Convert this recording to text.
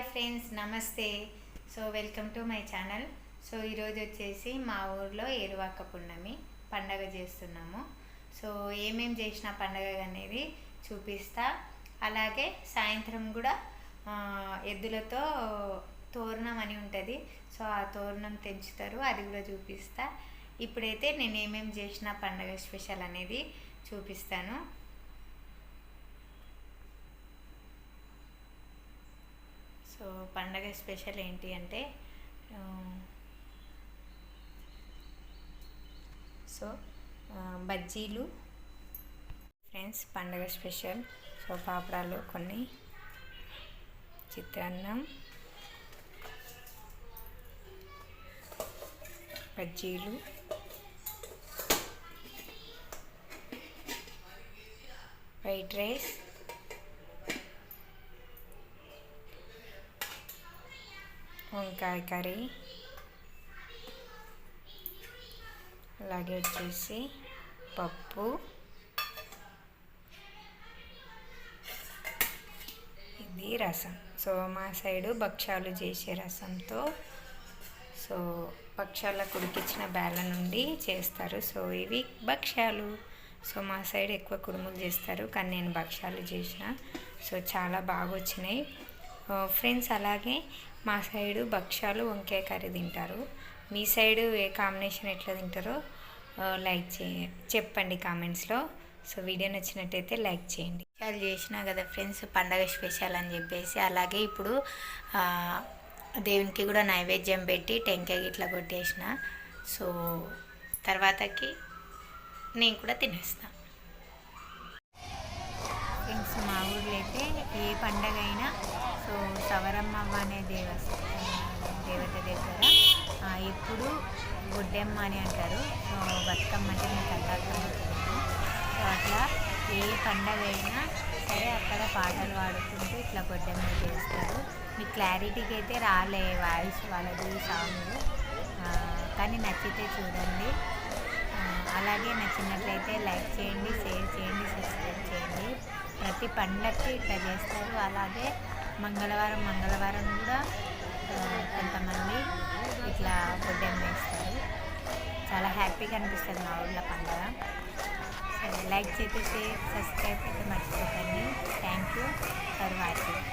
Hi friends నమస్తే. So welcome to my channel. So ఈరోజు వచ్చేసి మా ఊర్లో ఏరువాక పున్నమి పండగ చేస్తున్నాము. సో ఏమేం చేసిన పండగ అనేది చూపిస్తా. అలాగే సాయంత్రం కూడా ఎద్దులతో తోరణం అని ఉంటుంది. సో ఆ తోరణం తెంచుతారు అది కూడా చూపిస్తా. ఇప్పుడైతే నేను ఏమేం చేసిన పండగ స్పెషల్ అనేది చూపిస్తాను సో పండగ స్పెషల్ ఏంటి అంటే సో బజ్జీలు ఫ్రెండ్స్ పండగ స్పెషల్ సో పాపడాలు కొన్ని చిత్రాన్నం బజ్జీలు వైట్ రైస్ వంకాయ కర్రీ. అలాగే వచ్చేసి పప్పు. ఇది రసం. సో మా సైడు భక్ష్యాలు చేసే రసంతో సో భక్ష్యాలకు ఉడికించిన బేళ్ళ నుండి చేస్తారు. సో ఇవి భక్ష్యాలు. సో మా సైడ్ ఎక్కువ కుడుములు చేస్తారు కానీ నేను భక్ష్యాలు చేసిన. సో చాలా బాగా వచ్చినాయి ఫ్రెండ్స్ అలాగే మా సైడు భక్ష్యాలు వంకాయ కర్రీ తింటారు. మీ సైడు ఏ కాంబినేషన్ ఎట్లా తింటారో లైక్ చే చెప్పండి కామెంట్స్లో. సో వీడియో నచ్చినట్టయితే లైక్ చేయండి. చాలా చేసినా కదా ఫ్రెండ్స్ పండగ స్పెషల్ అని చెప్పేసి అలాగే ఇప్పుడు దేవునికి కూడా నైవేద్యం పెట్టి టెంకాయ ఇట్లా కొట్టేసిన. సో తర్వాతకి నేను కూడా తినేస్తాను ఫ్రెండ్స్ మా ఊర్లో అయితే ఏ పండగ అయినా సో సవరమ్మవ్వ అనే దేవస్థానం దేవత దగ్గర ఎప్పుడు గుడ్డెమ్మ అని అంటారు. సో బతుకమ్మ అంటే మీకు అర్థమవుతుంది సో అట్లా ఏ పండగ అయినా సరే అక్కడ పాటలు పాడుకుంటూ ఇట్లా గొడ్డెమ్మ చేస్తారు. మీకు క్లారిటీకి అయితే రాలే వాయిస్ వాళ్ళది సాంగ్ కానీ నచ్చితే చూడండి. అలాగే నచ్చినట్లయితే లైక్ చేయండి షేర్ చేయండి సబ్స్క్రైబ్ చేయండి. ప్రతి పండక్కి ఇట్లా చేస్తారు. అలాగే మంగళవారం మంగళవారం కూడా కొంతమంది ఇట్లా గుడ్డెం వేస్తారు. చాలా హ్యాపీగా అనిపిస్తుంది మా ఊళ్ళో పండగ. సరే లైక్ చేస్తే షేర్ సబ్స్క్రైబ్ అయితే మర్చిపోకండి. Thank you. For watching